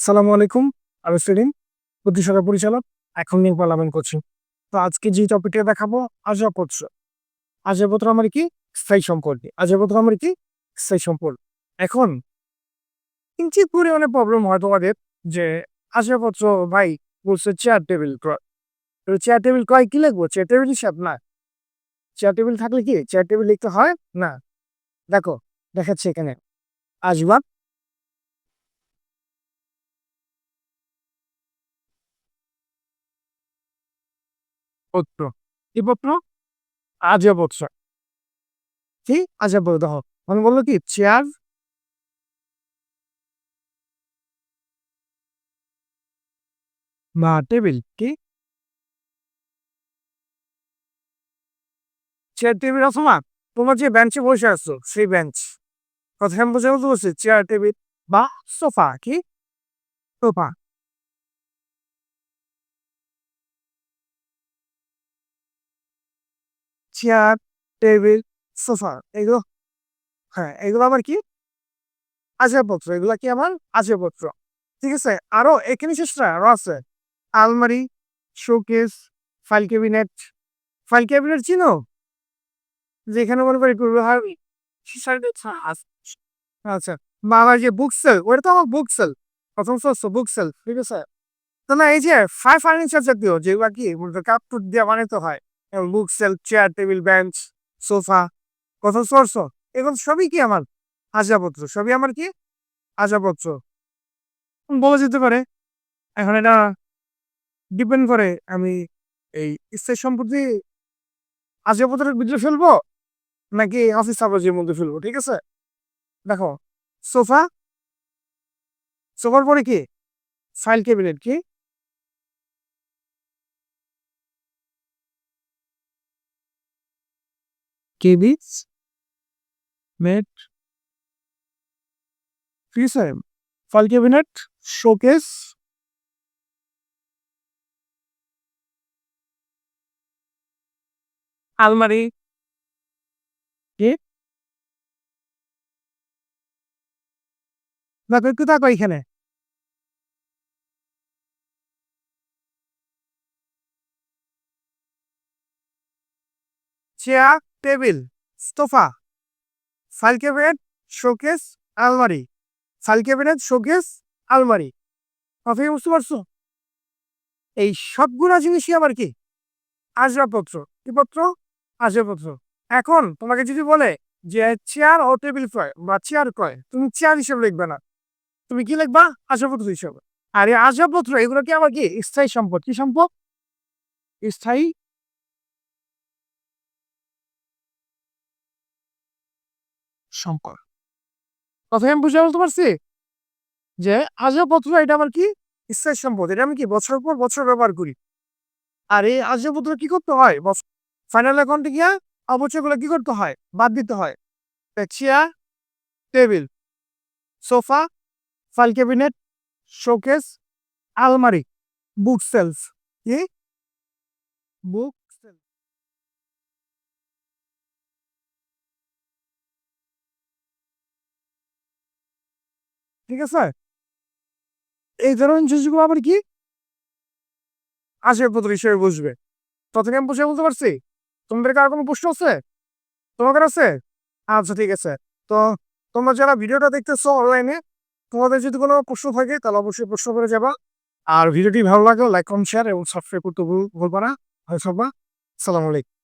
সালামু আলাইকুম, আমি সেলিম বুদ্ধিসাগর পরিচালক, এখন নিয়ে পার্লামেন্ট করছি তো আজকে যে টপিকটা দেখাবো আজাপত্র আজাপত্র আমার কি? স্থায়ী সম্পর্কে আজাপত্র আমার কি? স্থায়ী সম্পর্ক এখন, কিঞ্চিত পরিমাণে প্রবলেম হয় তোমাদের যে আজাপত্র ভাই বলছে চেয়ার টেবিল ক্রয়। চেয়ার টেবিল ক্রয় কি লিখব? চেয়ার টেবিল হিসাব না। চেয়ার টেবিল থাকলে কি? চেয়ার টেবিল লিখতে হয় না। দেখো, দেখাচ্ছে এখানে। আসবাব পত্র। কি পত্র? আজপত্র কি? দেখো মানে বলল কি? চেয়ার। বা টেবিল। কি? চেয়ার, টেবিল আছে না তোমার যে বেঞ্চে বসে আছো, সেই বেঞ্চ। কথা আমি বোঝা বলতে বলছি চেয়ার, টেবিল বা সোফা, কি? সোফা। চেয়ার টেবিল সোফা এগুলো হ্যাঁ এগুলো আমার কি? আসবাবপত্র এগুলো কি আমার? আসবাবপত্র ঠিক আছে? আরও এখানে শেষটা আরও আছে। আলমারি, showcase, file cabinet. File cabinet চিনো? যেখানে মনে করি করব হারবি আচ্ছা বা আমার যে বুক সেল ওটা তো আমার বুক সেল প্রথম সস্য বুক সেল ঠিক আছে? তো না, এই যে ফাইভ ফার্নিচার জাতীয়, যেগুলো কি কাপ টুট দিয়ে বানাতে হয়। Bookshelf chair table bench sofa কত সোর্স এগুলো সবই কি আমার? আজাপত্র সবই আমার কি? আজাপত্র বলা যেতে পারে, এখন এটা ডিপেন্ড করে আমি এই স্থায়ী সম্পত্তি আজাপত্রের ভিতরে ফেলব, নাকি অফিস সার্ভিসের মধ্যে ফেলব, ঠিক আছে? দেখো সোফা সোফার পরে কি? ফাইল ক্যাবিনেট কি? কেবিজ মেট ফ্রিসাইম ফাইল ক্যাবিনেট শোকেস আলমারি কি? দেখো একটু থাকো এখানে chair table sofa file cabinet showcase, আলমারি ফাইল ক্যাবিনেট শোকেস, আলমারি। কথা কি বুঝতে পারছ? এই সবগুলো জিনিসই আবার কি? আসবাবপত্র। কি পত্র? আসবাবপত্র। এখন তোমাকে যদি বলে যে চেয়ার ও টেবিল ক্রয় বা চেয়ার ক্রয়, তুমি চেয়ার হিসেবে লিখবে না। তুমি কি লিখবা? আসবাবপত্র হিসেবে। আর এই আসবাবপত্র, এগুলো কি আবার কি? স্থায়ী সম্পদ। কি সম্পদ? স্থায়ী সম্পদ কথা আমি বুঝে বলতে পারছি? যে আসবাবপত্র এটা আমার কি? স্থায়ী সম্পদ। এটা আমি কি বছর পর বছর ব্যবহার করি? আর এই আসবাবপত্র কি করতে হয়? ফাইনাল অ্যাকাউন্টে গিয়া অবচয়গুলো কি করতে হয়? বাদ দিতে হয়। Chair, table, sofa, file cabinet, showcase, আলমারি বুক সেলস কি? বুক ঠিক আছে? এই ধরনের জিনিসগুলো আবার কি? আসবাবপত্র হিসেবে বুঝবে ততক্ষণ আমি বুঝে বলতে পারছি? তোমাদের কার কোনো প্রশ্ন আছে? তোমাদের আছে? আচ্ছা ঠিক আছে। তো তোমরা যারা ভিডিওটা দেখতেছো অনলাইনে তোমাদের যদি কোনো প্রশ্ন থাকে, তাহলে অবশ্যই প্রশ্ন করে যাবা। আর ভিডিওটি ভালো লাগলে লাইক কমেন্ট শেয়ার এবং সাবস্ক্রাইব করতে ভুল ভুলবা না। হয় সালাম আলাইকুম।